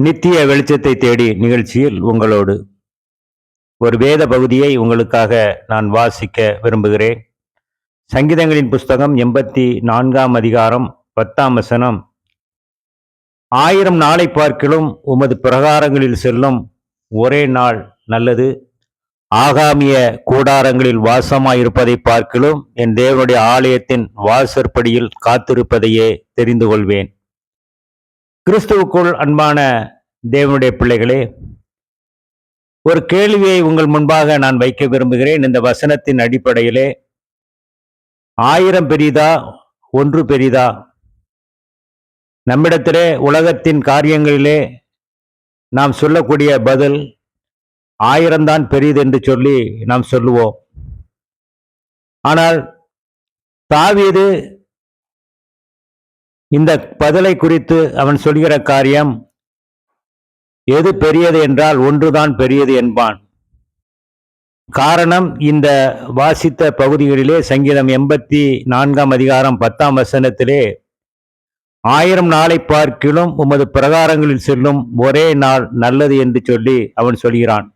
நித்திய வெளிச்சத்தை தேடி நிகழ்ச்சியில் உங்களோடு ஒரு வேத பகுதியை உங்களுக்காக நான் வாசிக்க விரும்புகிறேன். சங்கீதங்களின் புஸ்தகம் எண்பத்தி நான்காம் அதிகாரம் பத்தாம் வசனம். ஆயிரம் நாளை பார்க்கிலும் உமது பிரகாரங்களில் செல்லும் ஒரே நாள் நல்லது. ஆகாமிய கூடாரங்களில் வாசமாயிருப்பதை பார்க்கிலும் என் தேவனுடைய ஆலயத்தின் வாசற்படியில் காத்திருப்பதையே தெரிந்து கொள்வேன். கிறிஸ்துவுக்குள் அன்பான தேவனுடைய பிள்ளைகளே ஒரு கேள்வியை உங்கள் முன்பாக நான் வைக்க விரும்புகிறேன். இந்த வசனத்தின் அடிப்படையிலே ஆயிரம் பெரிதா ஒன்று பெரிதா? நம்மிடத்திலே உலகத்தின் காரியங்களிலே நாம் சொல்லக்கூடிய பதில் ஆயிரம்தான் பெரியது என்று சொல்லி நாம் சொல்லுவோம். ஆனால் தாவீது இந்த பதிலை குறித்து அவன் சொல்கிற காரியம் எது பெரியது என்றால் ஒன்றுதான் பெரியது என்பான். காரணம் இந்த வாசித்த பகுதிகளிலே சங்கீதம் எண்பத்தி நான்காம் அதிகாரம் பத்தாம் வசனத்திலே ஆயிரம் நாளை பார்க்கிலும் உமது பிரகாரங்களில் செல்லும் ஒரே நாள் நல்லது என்று சொல்லி அவன் சொல்கிறான்.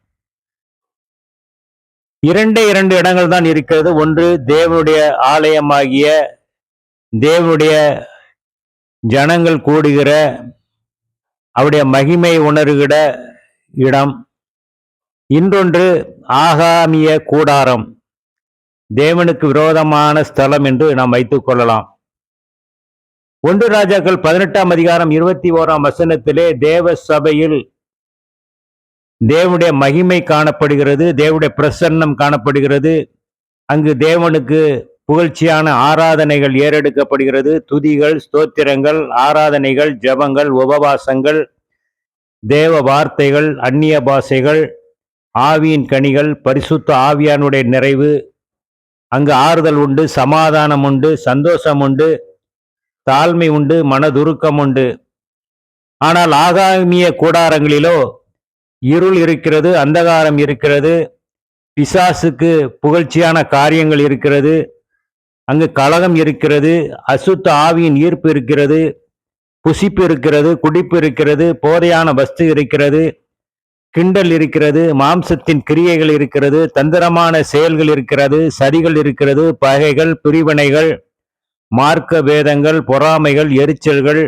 இரண்டே இரண்டு இடங்கள் தான் இருக்கிறது. ஒன்று தேவனுடைய ஆலயமாகிய தேவனுடைய ஜனங்கள் கூடுகிற அவருடைய மகிமை உணர்கிற இடம். இன்றொன்று ஆகாமிய கூடாரம். தேவனுக்கு விரோதமான ஸ்தலம் என்று நாம் வைத்துக் கொள்ளலாம். ஒன்று ராஜாக்கள் பதினெட்டாம் அதிகாரம் இருபத்தி ஓராம் வசனத்திலே தேவ சபையில் தேவனுடைய மகிமை காணப்படுகிறது தேவனுடைய பிரசன்னம் காணப்படுகிறது. அங்கு தேவனுக்கு புகழ்ச்சியான ஆராதனைகள் ஏறெடுக்கப்படுகிறது. துதிகள் ஸ்தோத்திரங்கள் ஆராதனைகள் ஜபங்கள் உபவாசங்கள் தேவ வார்த்தைகள் அந்நிய பாஷைகள் ஆவியின் கனிகள் பரிசுத்த ஆவியானுடைய நிறைவு. அங்கு ஆறுதல் உண்டு சமாதானம் உண்டு சந்தோஷம் உண்டு தாழ்மை உண்டு மனதுருக்கம் உண்டு. ஆனால் ஆகாமிய கூடாரங்களிலோ இருள் இருக்கிறது அந்தகாரம் இருக்கிறது. பிசாசுக்கு புகழ்ச்சியான காரியங்கள் இருக்கிறது. அங்கு கலகம் இருக்கிறது அசுத்த ஆவியின் ஈர்ப்பு இருக்கிறது புசிப்பு இருக்கிறது குடிப்பு இருக்கிறது போதையான வஸ்து இருக்கிறது கிண்டல் இருக்கிறது மாம்சத்தின் கிரியைகள் இருக்கிறது தந்திரமான செயல்கள் இருக்கிறது சதிகள் இருக்கிறது பகைகள் பிரிவினைகள் மார்க்க வேதங்கள் பொறாமைகள் எரிச்சல்கள்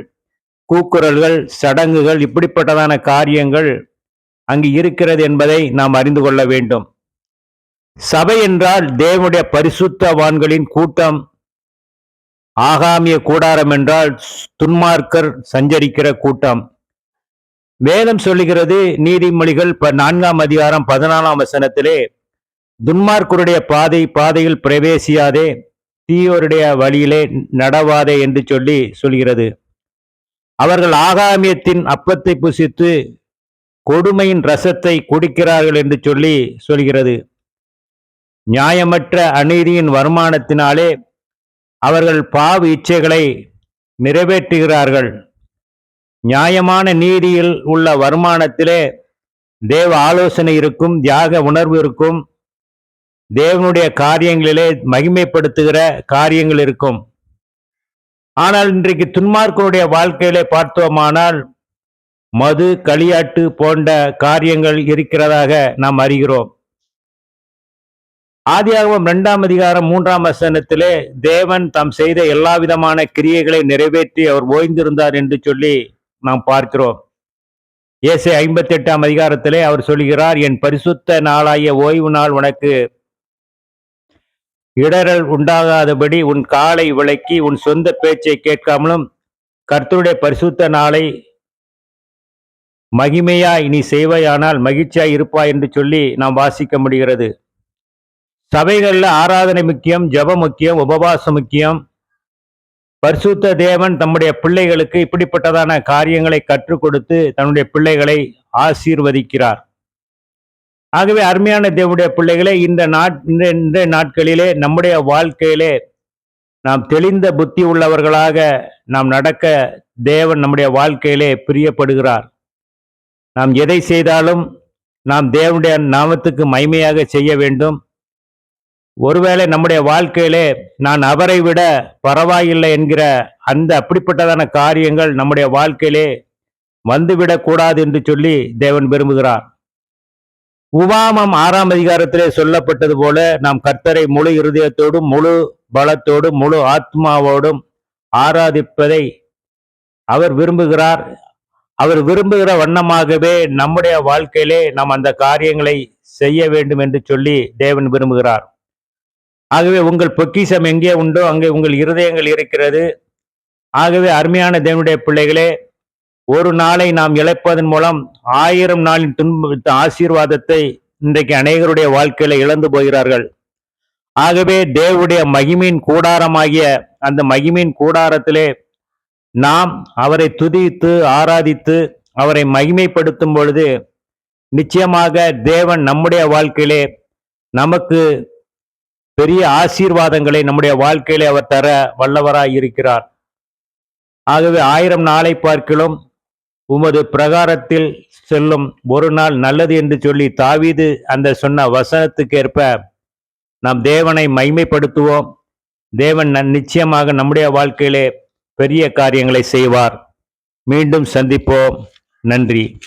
கூக்குரல்கள் சடங்குகள் இப்படிப்பட்டதான காரியங்கள் அங்கு இருக்கிறது என்பதை நாம் அறிந்து கொள்ள வேண்டும். சபை என்றால் தேவனுடைய பரிசுத்தவான்களின் கூட்டம். ஆகாமிய கூடாரம் என்றால் துன்மார்க்கர் சஞ்சரிக்கிற கூட்டம். வேதம் சொல்லுகிறது நீதிமொழிகள் நான்காம் அதிகாரம் பதினாலாம் வசனத்திலே துன்மார்க்கருடைய பாதை பாதையில் பிரவேசியாதே தீயோருடைய வழியிலே நடவாதே என்று சொல்லி சொல்கிறது. அவர்கள் ஆகாமியத்தின் அப்பத்தை புசித்து கொடுமையின் ரசத்தை குடிக்கிறார்கள் என்று சொல்லி சொல்கிறது. நியாயமற்ற அநீதியின் வருமானத்தினாலே அவர்கள் பாவ இச்சைகளை நிறைவேற்றுகிறார்கள். நியாயமான நீதியில் உள்ள வருமானத்திலே தேவ ஆலோசனை இருக்கும் தியாக உணர்வு இருக்கும் தேவனுடைய காரியங்களிலே மகிமைப்படுத்துகிற காரியங்கள் இருக்கும். ஆனால் இன்றைக்கு துன்மார்க்கனுடைய வாழ்க்கையிலே பார்த்தோமானால் மது களியாட்டு போன்ற காரியங்கள் இருக்கிறதாக நாம் அறிகிறோம். ஆதியாகவும் இரண்டாம் அதிகாரம் மூன்றாம் வசனத்திலே தேவன் தாம் செய்த எல்லா விதமான கிரியைகளை நிறைவேற்றி அவர் ஓய்ந்திருந்தார் என்று சொல்லி நாம் பார்க்கிறோம். ஏசை ஐம்பத்தி எட்டாம் அதிகாரத்திலே அவர் சொல்கிறார் என் பரிசுத்த நாளாகிய ஓய்வு நாள் உனக்கு இடரல் உண்டாகாதபடி உன் காலை விளக்கி உன் சொந்த பேச்சை கேட்காமலும் கர்த்தருடைய பரிசுத்த நாளை மகிமையாய் நீ செய்வாயானால் மகிழ்ச்சியாய் இருப்பாய் என்று சொல்லி நாம் வாசிக்க முடிகிறது. சபைகளில் ஆராதனை முக்கியம் ஜப முக்கியம் உபவாசம் முக்கியம். பரிசுத்த தேவன் தம்முடைய பிள்ளைகளுக்கு இப்படிப்பட்டதான காரியங்களை கற்றுக் கொடுத்து தன்னுடைய பிள்ளைகளை ஆசீர்வதிக்கிறார். ஆகவே அருமையான தேவனுடைய பிள்ளைகளே இந்த நாட் இந்த நாட்களிலே நம்முடைய வாழ்க்கையிலே நாம் தெளிந்த புத்தி உள்ளவர்களாக நாம் நடக்க தேவன் நம்முடைய வாழ்க்கையிலே பிரியப்படுகிறார். நாம் எதை செய்தாலும் நாம் தேவனுடைய நாமத்துக்கு மைமையாக செய்ய வேண்டும். ஒருவேளை நம்முடைய வாழ்க்கையிலே நான் அவரை விட பரவாயில்லை என்கிற அந்த அப்படிப்பட்டதான காரியங்கள் நம்முடைய வாழ்க்கையிலே வந்துவிடக் கூடாது என்று சொல்லி தேவன் விரும்புகிறார். உவாமம் ஆறாம் அதிகாரத்திலே சொல்லப்பட்டது போல நாம் கர்த்தரை முழு இருதயத்தோடும் முழு பலத்தோடும் முழு ஆத்மாவோடும் ஆராதிப்பதை அவர் விரும்புகிறார். அவர் விரும்புகிற வண்ணமாகவே நம்முடைய வாழ்க்கையிலே நாம் அந்த காரியங்களை செய்ய வேண்டும் என்று சொல்லி தேவன் விரும்புகிறார். ஆகவே உங்கள் பொக்கிஷம் எங்கே உண்டோ அங்கே உங்கள் இருதயங்கள் இருக்கிறது. ஆகவே அருமையான தேவனுடைய பிள்ளைகளே ஒரு நாளை நாம் இழப்பதன் மூலம் ஆயிரம் நாளின் துன்ப ஆசீர்வாதத்தை இன்றைக்கு அநேகருடைய வாழ்க்கையில இழந்து போகிறார்கள். ஆகவே தேவனுடைய மகிமையின் கூடாரமாகிய அந்த மகிமையின் கூடாரத்திலே நாம் அவரை துதித்து ஆராதித்து அவரை மகிமைப்படுத்தும் பொழுது நிச்சயமாக தேவன் நம்முடைய வாழ்க்கையிலே நமக்கு பெரிய ஆசீர்வாதங்களை நம்முடைய வாழ்க்கையிலே அவர் தர வல்லவராய் இருக்கிறார். ஆகவே ஆயிரம் நாளை பார்க்கிலும் உமது பிரகாரத்தில் செல்லும் ஒரு நாள் நல்லது என்று சொல்லி தாவீது அந்த சொன்ன வசனத்துக்கேற்ப நாம் தேவனை மைமைப்படுத்துவோம் தேவன் நிச்சயமாக நம்முடைய வாழ்க்கையிலே பெரிய காரியங்களை செய்வார். மீண்டும் சந்திப்போம். நன்றி.